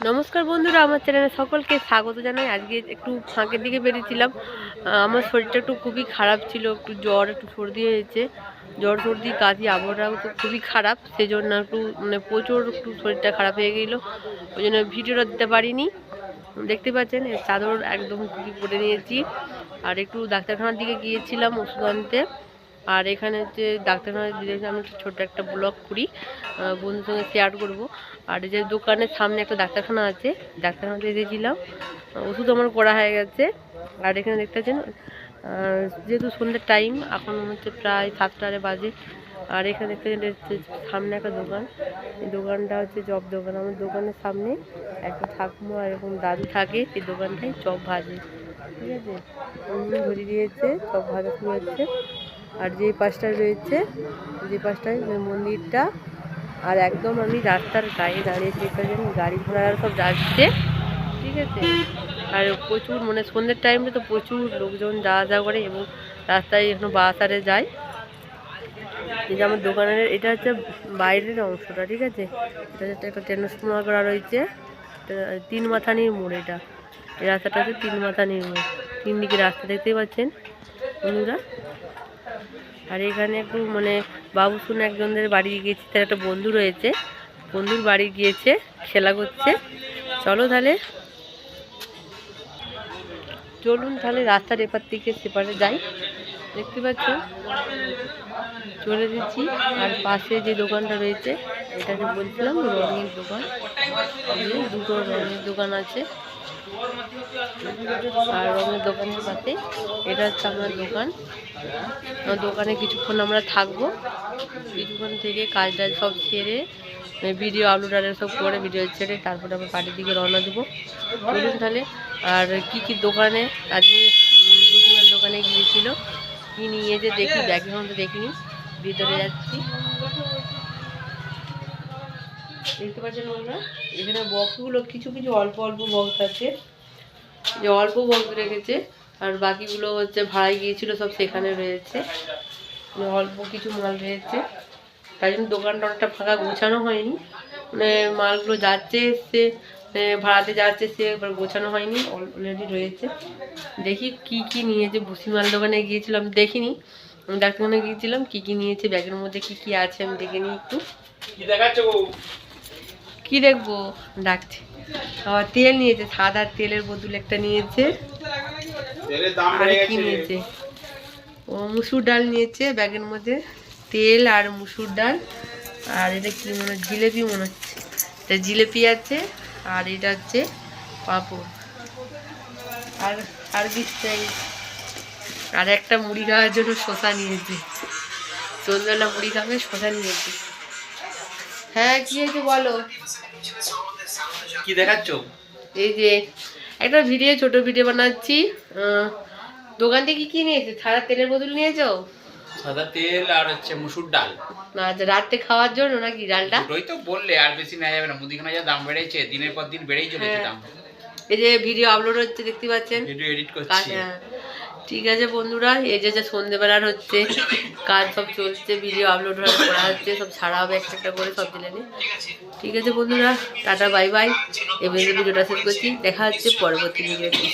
নমস্কার বন্ধুরা, আমার চ্যানেলে সকলকে স্বাগত জানাই। আজকে একটু ফাঁকের দিকে বেরিয়েছিলাম। আমার শরীরটা একটু খুবই খারাপ ছিল, একটু জ্বর, একটু সর্দি হয়েছে। জ্বর, সর্দি, কাশি আবহাওয়া তো খুবই খারাপ। সেই জন্য একটু মানে প্রচুর একটু শরীরটা খারাপ হয়ে গেছিল ওই জন্য ভিডিওটা দিতে পারিনি। দেখতে পাচ্ছেন চাদর একদম খুবই পরে নিয়েছি। আর একটু ডাক্তারখানার দিকে গিয়েছিলাম ওষুধ আনতে। আর এখানে ডাক্তারখানায় দিয়েছে, আমি একটা ছোট্ট একটা ব্লগ করি বন্ধুর সঙ্গে শেয়ার করব। আর এই যে দোকানের সামনে একটা ডাক্তারখানা আছে ডাক্তারখানাতে এসেছিলাম ওষুধ আমার করা হয়ে গেছে। আর এখানে দেখতে পাচ্ছেন যেহেতু সন্ধ্যের টাইম এখন হচ্ছে প্রায় সাতটারে বাজে। আর এখানে দেখতে সামনে একটা দোকান, এই দোকানটা হচ্ছে চপ দোকান। আমার দোকানের সামনে একটা ঠাকুমা আর এরকম দাদু থাকে সেই দোকানটায় চপ ভাজে। ঠিক আছে? ধরিয়ে দিয়েছে, চপ ভাজা শুরু হচ্ছে। আর যে পাশটায় রয়েছে, যে পাশটায় ওই মন্দিরটা, আর একদম আমি রাস্তার গায়ে দাঁড়িয়েছি পাচ্ছেন গাড়ি ঘোড়া সব যাচ্ছে, ঠিক আছে? আর প্রচুর মানে সন্ধ্যের টাইমে তো প্রচুর লোকজন যাওয়া যাওয়া করে, এবং রাস্তায় এখনও বাস আরে যায়। এই যে আমার দোকানের, এটা হচ্ছে বাইরের অংশটা, ঠিক আছে? এটা হচ্ছে একটা ট্রান্সফর্মার করা রয়েছে তিন মাথানির মোড় এটা। এই রাস্তাটা হচ্ছে তিন মাথানির মোড়। তিন দিকে রাস্তা দেখতেই পাচ্ছেন, বন্ধুরা? আর এখানে একটু মানে বাবু শুনে একজনদের বাড়ি গিয়েছি, তার একটা বন্ধু রয়েছে। বন্ধুর বাড়ি গিয়েছে, খেলা করছে। চলো তাহলে। চলুন তাহলে রাস্তার এপার থেকে সেপারে যাই। দেখতে পাচ্ছ? চলে দিচ্ছি আর পাশে যে দোকানটা রয়েছে এটা যে বলছিলাম রঙের দোকান। দুটো রঙের দোকান আছে। আর দোকানের এটা হচ্ছে আমার দোকান। দোকানে কিছুক্ষণ আমরা থাকব। কিছুক্ষণ থেকে কাজ টাজ সব সেরে ভিডিও আপলোড আর সব করে ভিডিও ছেড়ে তারপরে আমরা বাড়ির দিকে রওনা দেবো। বলুন তাহলে, আর কি কি দোকানে, আজকে বুঝিমার দোকানে গিয়েছিল, কি নিয়েছে দেখি ব্যাগে দেখিনি, ভিতরে যাচ্ছি। দেখতে পাচ্ছেন আমরা এখানে বক্সগুলো কিছু কিছু অল্প অল্প বক্স আছে। যে অল্প বক্স রেখেছে, আর বাকিগুলো হচ্ছে ভাড়ায় গিয়েছিল, সব সেখানে রয়েছে। মানে অল্প কিছু মাল রয়েছে। তাই জন্য দোকানটা অনেকটা ফাঁকা গোছানো হয়নি। মানে মালগুলো যাচ্ছে সে ভাড়াতে যাচ্ছে, সে এবার গোছানো হয়নি অলরেডি রয়েছে। দেখি কি কি নিয়েছে ভুসিমাল দোকানে গিয়েছিলাম, দেখিনি। ডাক্তারখানে গিয়েছিলাম, কি কি নিয়েছে, ব্যাগের মধ্যে কি কি আছে আমি দেখে নিই একটু। দেখাচ্ছ কি দেখব? ডাকছে। আবার তেল নিয়েছে সাদা তেলের বোতল একটা নিয়েছে। আর কি নিয়েছে? ও মুসুর ডাল নিয়েছে ব্যাগের মধ্যে। তেল আর মুসুর ডাল। আর এটা কি মনে হচ্ছে? জিলেপি মনে হচ্ছে। এটা জিলেপি আছে আর এটা হচ্ছে পাঁপড়। আর আর কিছু চাই আর একটা মুড়ি খাওয়ার জন্য শসা নিয়েছে। সন্ধ্যাবেলা মুড়ি খাবে শসা নিয়েছে। হ্যাঁ কি হয়েছে বলো। কি দেখাচ্ছ? এই যে একটা ভিডিও ছোট ভিডিও বানাচ্ছি। দোকান থেকে কি নিয়েছে? সাদা তেলের বোতল নিয়েছো? সাদা তেল আর হচ্ছে মুসুর ডাল। আচ্ছা রাত্রে খাওয়ার জন্য নাকি ডালটা? দুটোই তো বললে আর বেশি নেওয়া যাবে না। মুদিখানা যা দাম বেড়েছে দিনের পর দিন বেড়েই চলেছে হ্যাঁ। দাম। এই যে ভিডিও আপলোড হচ্ছে দেখতে পাচ্ছেন? ভিডিও এডিট করছি। হ্যাঁ। ঠিক আছে বন্ধুরা, এই যে সন্ধেবেলার হচ্ছে, কাজ সব চলছে ভিডিও আপলোড করা হচ্ছে সব ছাড়া হবে একটা একটা করে সব জেলে ঠিক আছে বন্ধুরা, টাটা বাই বাই এবার ভিডিওটা শেষ করছি, দেখা হচ্ছে পরবর্তী ভিডিওতে